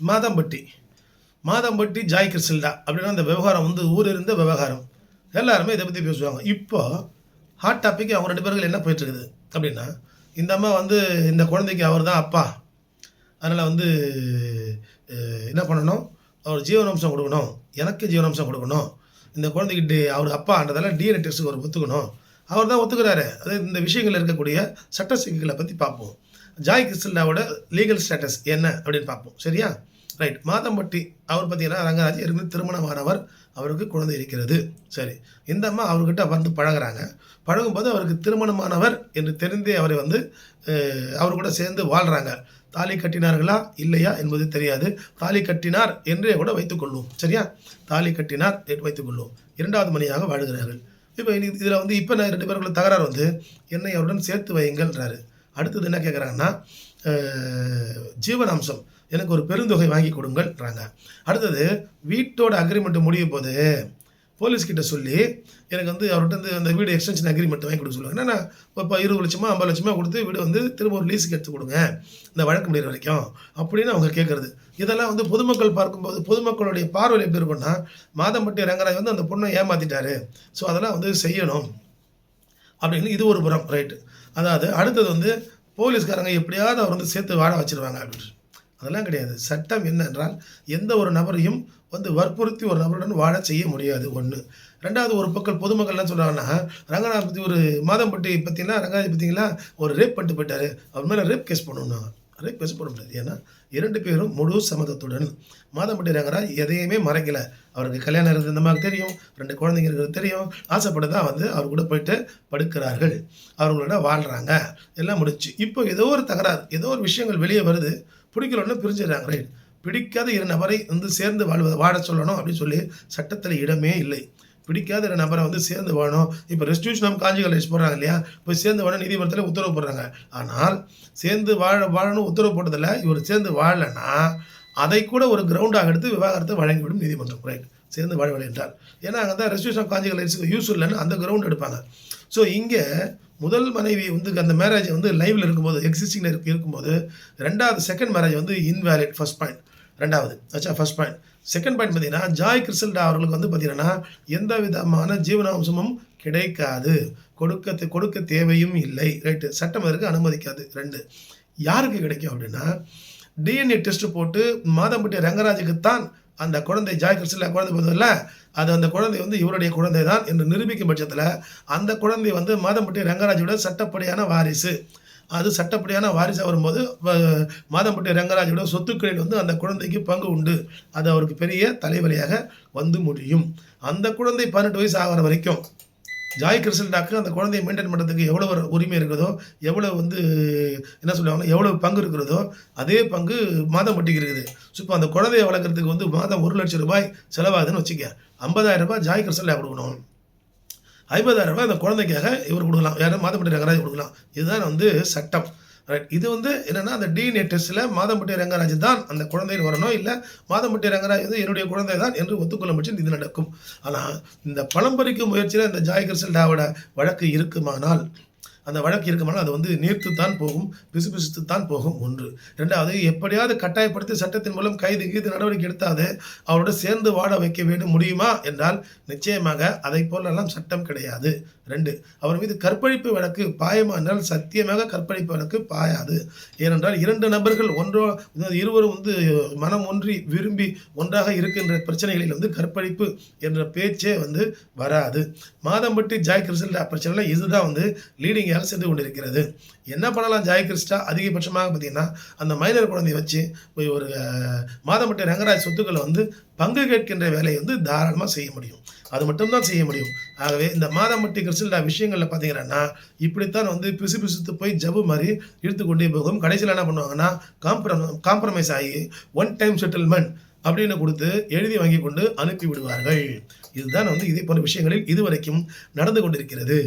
Madhampatti. Madhampatti Joy கிறிஸ்டல்டா அப்படின்னா அந்த விவகாரம் வந்து ஊர் இருந்த விவகாரம். எல்லாருமே இதை பற்றி பேசுவாங்க. இப்போ ஹாட் டாபிக் அவங்க ரெண்டு பேர்கள் என்ன போயிட்டுருக்குது அப்படின்னா இந்த அம்மா வந்து இந்த குழந்தைக்கு அவர் தான் அப்பா. அதனால் வந்து என்ன பண்ணணும்? அவர் ஜீவனாம்சம் கொடுக்கணும். எனக்கு ஜீவனாம்சம் கொடுக்கணும். இந்த குழந்தைக்கு அவர் அப்பான்றதால டிஎன்ஏ டெஸ்ட்டுக்கு அவர் ஒத்துக்கணும். அவர் தான் ஒத்துக்கிறாரு. அது இந்த விஷயங்களில் இருக்கக்கூடிய சட்ட சிக்கல்களை பற்றி பார்ப்போம். ஜாய் கிருஷ்ணாவோட லீகல் ஸ்டேட்டஸ் என்ன அப்படின்னு பார்ப்போம். சரியா? ரைட் மாதம்பட்டி அவர் பார்த்தீங்கன்னா ரங்கராஜ் ஏற்கனவே திருமணமானவர் அவருக்கு குழந்தை இருக்கிறது. சரி. இந்த அம்மா அவர்கிட்ட வந்து பழகுறாங்க. பழகும்போது அவருக்கு திருமணமானவர் என்று தெரிந்தே அவரை வந்து அவர் கூட சேர்ந்து வாழ்கிறாங்க தாலி கட்டினார்களா? இல்லையா என்பது தெரியாது. தாலி கட்டினார் என்றே கூட வைத்துக்கொள்வோம். சரியா? தாலி கட்டினார் வைத்துக்கொள்வோம். இரண்டாவது மணியாக வாழ்கிறார்கள். இப்போ இதில் வந்து இப்போ நான் ரெண்டு பேருக்குள்ள தகராறு வந்து என்னை அவருடன் சேர்த்து வையுங்கள்ன்றாரு. அடுத்தது என்ன கேட்குறாங்கன்னா ஜீவனாம்சம். எனக்கு ஒரு பெருந்தொகை வாங்கி கொடுங்கள்ன்றாங்க. அடுத்தது வீட்டோட அக்ரிமெண்ட் முடியும் போது போலீஸ் கிட்ட சொல்லி எனக்கு வந்து அவர்கிட்ட வந்து அந்த வீடு எக்ஸ்டென்ஷன் அக்ரிமெண்ட் வாங்கி கொடுக்க சொல்லுவாங்க. நான் இப்போ இருபது லட்சமா ஐம்பது லட்சமா கொடுத்து வீடு வந்து திரும்ப ஒரு லீஸுக்கு எடுத்து கொடுங்க. இந்த வழக்கு முடிகிற வரைக்கும் அப்படின்னு அவங்க கேட்குறது இதெல்லாம் வந்து பொதுமக்கள் பார்க்கும்போது பொதுமக்களுடைய பார்வையில் எப்படி இருக்கும்னா மாதம்பட்டி ரங்கராஜ் வந்து அந்த பொண்ணை ஏமாத்திட்டாரு. ஸோ அதெல்லாம் வந்து செய்யணும். அப்படின்னு இது ஒரு புறம் ரைட்டு அதாவது அடுத்தது வந்து போலீஸ்காரங்க எப்படியாவது அவர் வந்து சேர்த்து வாழ வச்சுருவாங்க அப்படின்னு. அதெல்லாம் கிடையாது. சட்டம் என்னென்றால் எந்த ஒரு நபரையும் வந்து வற்புறுத்தி ஒரு நபருடன் வாழ செய்ய முடியாது. ஒன்று ரெண்டாவது ஒரு பக்கம் பொதுமக்கள் சொல்கிறாங்கன்னா ரங்கநாத் பற்றி ஒரு மாதம்பட்டி பார்த்தீங்கன்னா ரங்கராஜ் பார்த்தீங்களா ஒரு ரேப் பண்ணிட்டு போயிட்டாரு. அவர் மேலே ரேப் கேஸ் பண்ணணும் ரேப் கேஸ் போட முடியாது. ஏன்னா இரண்டு பேரும் முழு சம்மதத்துடன் மாதம்பட்டி ரங்கராஜ் எதையுமே மறைக்கல. அவருக்கு கல்யாணம் இருந்தது இந்த மாதிரி தெரியும். ரெண்டு குழந்தைங்க இருக்கிறது தெரியும். ஆசைப்பட்டு தான் வந்து அவர் கூட போயிட்டு படுக்கிறார்கள். அவர்களோட வாழ்கிறாங்க எல்லாம் முடிச்சு இப்போ ஏதோ ஒரு தகராறு ஏதோ ஒரு விஷயங்கள் வெளியே வருது. பிடிக்கலன்னு பிரிஞ்சிடறாங்க. ரைட் பிடிக்காத இரு நபரை வந்து சேர்ந்து வாழ்வ வாழ சொல்லணும் அப்படின்னு சொல்லி சட்டத்தில் இடமே இல்லை. பிடிக்காத இரு நபரை வந்து சேர்ந்து வாழணும். இப்போ ரெஸ்டியூஷன் ஆஃப் காஞ்சிகள் காலேஜ் போடுறாங்க இல்லையா? போய் சேர்ந்து வாழ நீதிமன்றத்தில் உத்தரவு போடுறாங்க. ஆனால் சேர்ந்து வாழ வாழணும் உத்தரவு போட்டதில் இவர் சேர்ந்து வாழலைன்னா அதை கூட ஒரு கிரவுண்டாக எடுத்து விவாகரத்தை வழங்கிவிடும் நீதிமன்றம். ரைட் சேர்ந்து வாழ என்றால் ஏன்னா அங்கே தான் ரெஸ்டியூஷன் ஆஃப் காஞ்சிகள் லிஸ்ட்டுக்கு யூஸ் இல்லைன்னு அந்த கிரவுண்ட் எடுப்பாங்க. ஸோ இங்கே முதல் மனைவி வந்து அந்த மேரேஜ் வந்து லைவில் இருக்கும்போது எக்ஸிஸ்டிங்கில் இருக்கு இருக்கும்போது ரெண்டாவது செகண்ட் மேரேஜ் வந்து இன்வேலிட் ஃபர்ஸ்ட் பாயிண்ட் ரெண்டாவது ஆச்சா ஃபர்ஸ்ட் பாயிண்ட் செகண்ட் பாயிண்ட் பார்த்தீங்கன்னா ஜாய் கிறிஸ்டல்டா அவர்களுக்கு வந்து பார்த்தீங்கன்னா எந்த விதமான ஜீவனாம்சமும் கிடைக்காது. கொடுக்க கொடுக்க தேவையும் இல்லை. ரைட்டு சட்டம் அதற்கு அனுமதிக்காது. ரெண்டு யாருக்கு கிடைக்கும் அப்படின்னா டிஎன்ஏ டெஸ்ட் போட்டு மாதம்பட்டி ரங்கராஜுக்கு தான் அந்த குழந்தை ஜாய் கிறிஸ்டல்ல குழந்தை பிறந்ததில்ல அது அந்த குழந்தை வந்து இவருடைய குழந்தை தான் என்று நிரூபிக்கும் பட்சத்தில் அந்த குழந்தை வந்து மாதம்பட்டி ரங்கராஜோட சட்டப்படியான வாரிசு. அது சட்டப்படியான வாரிசாக வரும்போது மாதம்பட்டி ரங்கராஜோட சொத்துக்களில் வந்து அந்த குழந்தைக்கு பங்கு உண்டு. அது அவருக்கு பெரிய தலைவலியாக வந்து முடியும். அந்த குழந்தை பதினெட்டு வயசு ஆகிற வரைக்கும் ஜாய் கிறிஸ்டல்டாக்கு அந்த குழந்தையை மெயின்டைன் பண்ணுறதுக்கு எவ்வளோ ஒரு உரிமை இருக்குதோ எவ்வளோ வந்து என்ன சொல்லுவாங்க எவ்வளோ பங்கு இருக்கிறதோ அதே பங்கு மாதம் வட்டிக்கு இருக்குது. ஸோ இப்போ அந்த குழந்தையை வளர்க்குறதுக்கு வந்து மாதம் ஒரு லட்சம் ரூபாய் செலவாகுதுன்னு வச்சுக்க ஐம்பதாயிரம் ரூபாய் ஜாய் கிறிஸ்டல்டா கொடுக்கணும். ஐம்பதாயிரம் ரூபாய் அந்த குழந்தைக்காக இவர் கொடுக்கலாம். யாரும் மாதம்பட்டி ரங்கராஜ் கொடுக்கலாம். இதுதான் வந்து சட்டம். ரைட் இது வந்து என்னன்னா அந்த டிஎன்ஏ டெஸ்ட்டில் மாதம்பட்டி ரங்கராஜ் தான் அந்த குழந்தைன்னு வரணும். இல்லை மாதம்பட்டி ரங்கராஜ் வந்து என்னுடைய குழந்தை தான் என்று ஒத்துக்கொள்ள முடிச்சு இது நடக்கும். ஆனால் இந்த பழம்பறிக்கும் முயற்சியில் இந்த ஜாய் கிறிஸ்டல்டாவோட வழக்கு இருக்குமானால் அந்த வழக்கு இருக்குமானால் அது வந்து நீர்த்து தான் போகும் பிசுபிசுத்து தான் போகும் ஒன்று. ரெண்டாவது எப்படியாவது கட்டாயப்படுத்தி சட்டத்தின் மூலம் கைது கீது நடவடிக்கை எடுத்தாது அவரோட சேர்ந்து வாட வைக்க வேண்டும். முடியுமா என்றால் நிச்சயமாக அதை போலெல்லாம் சட்டம் கிடையாது. ரெண்டு அவர் மீது கற்பழிப்பு வழக்கு பாயமா என்றால் சத்தியமாக கற்பழிப்பு வழக்கு பாயாது. ஏனென்றால் இரண்டு நபர்கள் ஒன்றோ இருவரும் வந்து மனம் ஒன்றி விரும்பி ஒன்றாக இருக்கின்ற பிரச்சனைகளில் வந்து கற்பழிப்பு என்ற பேச்சே வந்து வராது. மாதம்பட்டி ஜாய் கிறிஸ்டல் பிரச்சனையில் இதுதான் வந்து லீடிங் லீடிங்காக சென்று கொண்டிருக்கிறது. என்ன பண்ணலாம்? ஜாய் கிறிஸ்டா அதிகபட்சமாக பார்த்தீங்கன்னா அந்த மைனர் குழந்தையை வச்சு போய் ஒரு அஹ், மாதம்பட்டி ரங்கராஜ் சொத்துக்களை வந்து பங்கு கேட்கின்ற வேலையை வந்து தாராளமாக செய்ய முடியும். அது மட்டும்தான் செய்ய முடியும். ஆகவே இந்த மாதம்பட்டி கிறிஸ்டல்டா விஷயங்களில் பார்த்தீங்கன்னா இப்படித்தான் வந்து பிசு பிசுத்து போய் ஜவ்வு மாதிரி இழுத்து கொண்டே போகும். கடைசியில் என்ன பண்ணுவாங்கன்னா காம்ப்ரம் காம்ப்ரமைஸ் ஆகி ஒன் டைம் செட்டில்மெண்ட் அப்படின்னு கொடுத்து எழுதி வாங்கி கொண்டு அனுப்பி விடுவார்கள். இதுதான் வந்து இதே போன்ற விஷயங்களில் இதுவரைக்கும் நடந்து கொண்டிருக்கிறது.